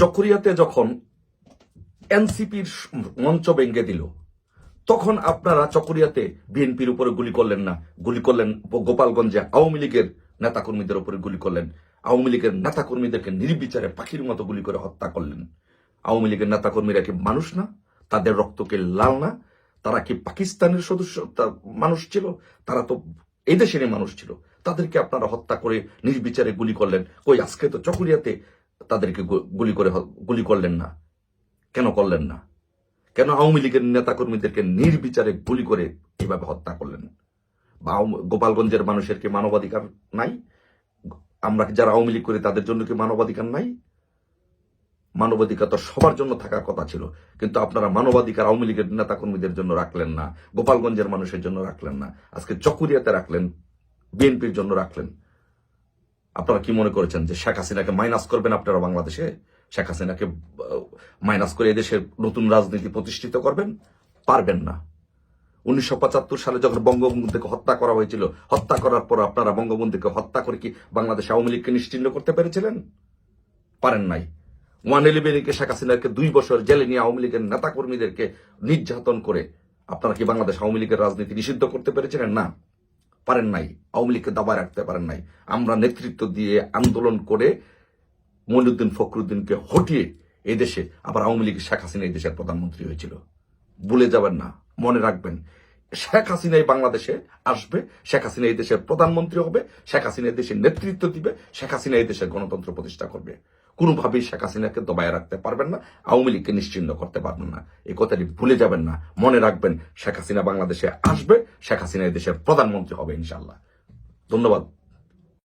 চকরিয়াতে যখন এনসিপির মঞ্চ ভেঙে দিল, তখন আপনারা চকরিয়াতে বিএনপির উপরে গুলি করলেন না। গুলি করলেন গোপালগঞ্জে আওয়ামী লীগের নেতাকর্মীদের উপরে গুলি করলেন। আওয়ামী লীগের নেতাকর্মীদেরকে নির্বিচারে পাখির মতো গুলি করে হত্যা করলেন। আওয়ামী লীগের নেতাকর্মীরা কি মানুষ না? তাদের রক্তকে লাল না? তারা কি পাকিস্তানের সদস্য? মানুষ ছিল? তারা তো এই দেশেরই মানুষ ছিল। তাদেরকে আপনারা হত্যা করে নির্বিচারে গুলি করলেন। কই, আজকে তো চকরিয়াতে তাদেরকে গুলি করে গুলি করলেন না। কেন করলেন না? কেন আওয়ামী লীগের নেতাকর্মীদেরকে নির্বিচারে গুলি করে এভাবে হত্যা করলেন? বা গোপালগঞ্জের মানুষের কি মানবাধিকার নাই? আমরা যারা আওয়ামী লীগ করি তাদের জন্য কি মানবাধিকার নাই? মানবাধিকার তো সবার জন্য থাকার কথা ছিল, কিন্তু আপনারা মানবাধিকার আওয়ামী লীগের নেতাকর্মীদের জন্য রাখলেন না, গোপালগঞ্জের মানুষের জন্য রাখলেন না, আজকে চকুরিয়াতে রাখলেন, বিএনপির জন্য রাখলেন। আপনারা কি মনে করেছেন যে শেখ হাসিনাকে মাইনাস করবেন আপনারা বাংলাদেশে? শেখ হাসিনাকে মাইনাস করে এদেশের নতুন রাজনীতি প্রতিষ্ঠিত করবেন? পারবেন না। উনিশশো পঁচাত্তর সালে যখন বঙ্গবন্ধুকে হত্যা করা হয়েছিল, হত্যা করার পর আপনারা বঙ্গবন্ধুকে হত্যা করে কি বাংলাদেশ আওয়ামী লীগকে নিশ্চিন্ন করতে পেরেছিলেন? পারেন নাই। ওয়ান ইলেভেনকে শেখ হাসিনাকে দুই বছর জেলে নিয়ে আওয়ামী লীগের নেতাকর্মীদেরকে নির্যাতন করে আপনারা কি বাংলাদেশ আওয়ামী লীগের রাজনীতি নিষিদ্ধ করতে পেরেছিলেন? না। পারেন নাই, আওয়ামী লীগকে দাবায় রাখতে পারেন নাই। আমরা নেতৃত্ব দিয়ে আন্দোলন করে মনিউদ্দিন ফখরুদ্দিনকে হটিয়ে এই দেশে আবার আওয়ামী লীগ শেখ হাসিনা এই দেশের প্রধানমন্ত্রী হয়েছিল। ভুলে যাবেন না, মনে রাখবেন, শেখ হাসিনাই বাংলাদেশে আসবে, শেখ হাসিনা এই দেশের প্রধানমন্ত্রী হবে, শেখ হাসিনা এই দেশের নেতৃত্ব দিবে, শেখ হাসিনা এই দেশের গণতন্ত্র প্রতিষ্ঠা করবে। কোনোভাবেই শেখ হাসিনাকে দবায় রাখতে পারবেন না, আওয়ামী লীগকে নিশ্চিন্ন করতে পারবেন না। এই কথাটি ভুলে যাবেন না, মনে রাখবেন শেখ হাসিনা বাংলাদেশে আসবে, শেখ হাসিনা দেশের প্রধানমন্ত্রী হবে ইনশাল্লাহ ধন্যবাদ।